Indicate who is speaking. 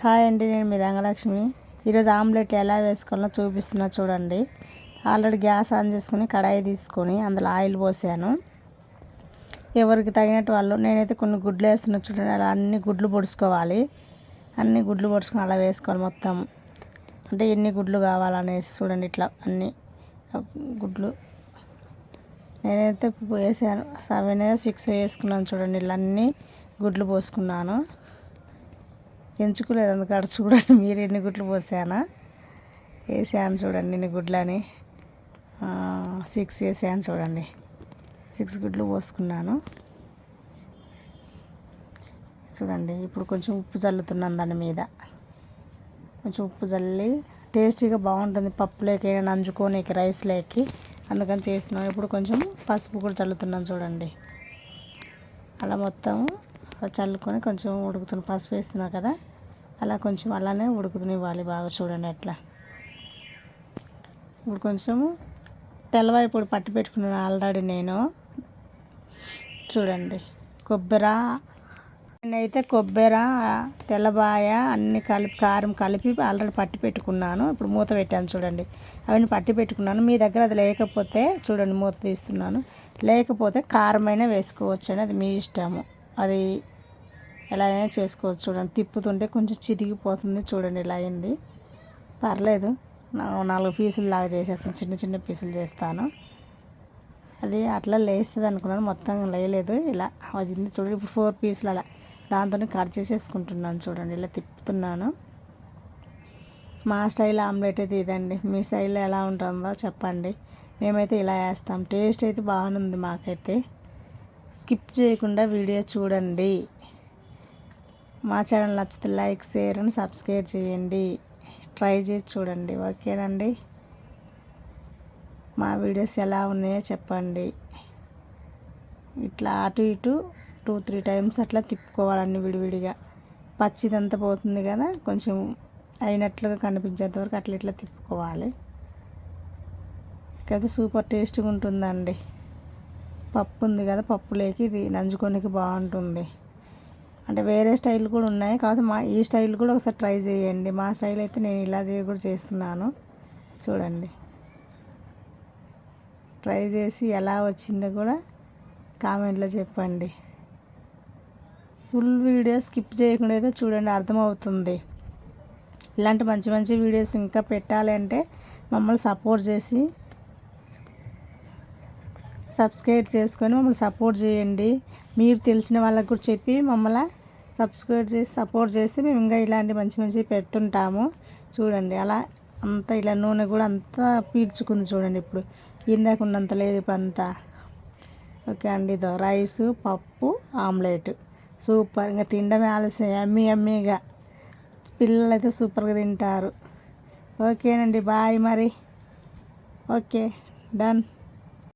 Speaker 1: Hi అండి నేను మీ రంగలక్ష్మి. ఈరోజు ఆమ్లెట్ ఎలా వేసుకోవాలో చూపిస్తున్నా చూడండి. ఆల్రెడీ గ్యాస్ ఆన్ చేసుకుని కడాయి తీసుకొని అందులో ఆయిల్ పోసాను. ఎవరికి తగినట్టు వాళ్ళు నేనైతే కొన్ని గుడ్లు వేస్తున్నా చూడండి అలా అన్ని గుడ్లు పొడుచుకోవాలి. అన్ని గుడ్లు పొడుచుకొని అలా వేసుకోవాలి మొత్తం. అంటే ఎన్ని గుడ్లు కావాలనేసి చూడండి ఇట్లా అన్ని గుడ్లు. నేనైతే వేసాను. సెవెన్ సిక్స్ వేసుకున్నాను చూడండి ఇలా అన్ని గుడ్లు పోసుకున్నాను. ఎంచుకోలేదు అందుకడ చూడండి మీరు ఎన్ని గుడ్లు పోసానా? వేసాను చూడండి ఎన్ని గుడ్లని. సిక్స్ వేసాను చూడండి. సిక్స్ గుడ్లు పోసుకున్నాను. చూడండి ఇప్పుడు కొంచెం ఉప్పు చల్లుతున్నాను దాని మీద. కొంచెం ఉప్పు చల్లి టేస్టీగా బాగుంటుంది పప్పులోకి నంజుకోనికి రైస్లోకి అందుకని చేస్తున్నాం ఇప్పుడు కొంచెం పసుపు కూడా చల్లుతున్నాను చూడండి. అలా మొత్తం చల్లుకొని కొంచెం ఉడుకుతున్న పసుపు వేస్తున్నా కదా అలా కొంచెం అలానే ఉడుకుతునివ్వాలి బాగా చూడండి అట్లా ఇప్పుడు కొంచెము తెల్లవారి పొడి పట్టి పెట్టుకున్నాను ఆల్రెడీ నేను. చూడండి కొబ్బరి నేనైతే కొబ్బరి తెల్లబాయ అన్ని కలిపి కారం కలిపి ఆల్రెడీ పట్టి పెట్టుకున్నాను. ఇప్పుడు మూత పెట్టాను చూడండి. అవన్నీ పట్టి పెట్టుకున్నాను. మీ దగ్గర అది లేకపోతే చూడండి మూత తీస్తున్నాను. లేకపోతే కారమైనా వేసుకోవచ్చు అని అది మీ ఇష్టము. అది ఎలా అయినా చేసుకోవచ్చు చూడండి. తిప్పుతుంటే కొంచెం చితికిపోతుంది చూడండి ఇలా అయింది. పర్లేదు. నాలుగు పీసులు లాగా చేసేస్తాను. చిన్న చిన్న పీసులు చేస్తాను. అది అట్లా లేస్తుంది అనుకున్నాను. మొత్తం లేయలేదు. ఇలా వచ్చింది చూడండి. ఇప్పుడు ఫోర్ పీసులు అలా దాంతో కట్ చేసేసుకుంటున్నాను చూడండి. ఇలా తిప్పుతున్నాను. మా స్టైల్ ఆమ్లెట్ అయితే ఇదండి. మీ స్టైల్లో ఎలా ఉంటుందో చెప్పండి. మేమైతే ఇలా వేస్తాం. టేస్ట్ అయితే బాగుంది మాకైతే. స్కిప్ చేయకుండా వీడియో చూడండి. మా ఛానల్ నచ్చితే లైక్ షేర్ అని సబ్స్క్రైబ్ చేయండి. ట్రై చేసి చూడండి. ఓకేనండి? మా వీడియోస్ ఎలా ఉన్నాయో చెప్పండి. ఇట్లా అటు ఇటు టూ త్రీ టైమ్స్ అట్లా తిప్పుకోవాలన్నీ విడివిడిగా. పచ్చిదంతా పోతుంది కదా కొంచెం అయినట్లుగా కనిపించేంత వరకు అట్లా ఇట్లా తిప్పుకోవాలి. కదా సూపర్ టేస్ట్గా ఉంటుందండి. పప్పు ఉంది కదా పప్పులేకి ఇది నంజుకోనికి బాగుంటుంది. అంటే వేరే స్టైల్ కూడా ఉన్నాయి. కాదు మా ఈ స్టైల్ కూడా ఒకసారి ట్రై చేయండి. మా స్టైల్ అయితే నేను ఇలా కూడా చేస్తున్నాను. చూడండి. ట్రై చేసి ఎలా వచ్చిందో కూడా కామెంట్లో చెప్పండి. ఫుల్ వీడియో స్కిప్ చేయకుండా అయితే చూడండి అర్థమవుతుంది. ఇలాంటి మంచి మంచి వీడియోస్ ఇంకా పెట్టాలి అంటే మమ్మల్ని సపోర్ట్ చేసి సబ్స్క్రైబ్ చేసుకొని మమ్మల్ని సపోర్ట్ చేయండి. మీరు తెలిసిన వాళ్ళకు కూడా చెప్పి మమ్మల్ని సబ్స్క్రైబ్ చేసి సపోర్ట్ చేస్తే మేము ఇంకా ఇలాంటి మంచి మంచి పెడుతుంటాము. చూడండి అలా అంతా ఇలా నూనె కూడా అంతా పీల్చుకుంది చూడండి ఇప్పుడు. ఇందాక ఉన్నంత లేదు ఇప్పుడు అంతా. ఓకే అండి ఇదో రైసు పప్పు ఆమ్లెట్. సూపర్. ఇంకా తినడమే ఆలస్యం. అమ్మి అమ్మిగా పిల్లలు అయితే సూపర్గా తింటారు. ఓకేనండి బాయ్ మరి. Okay done.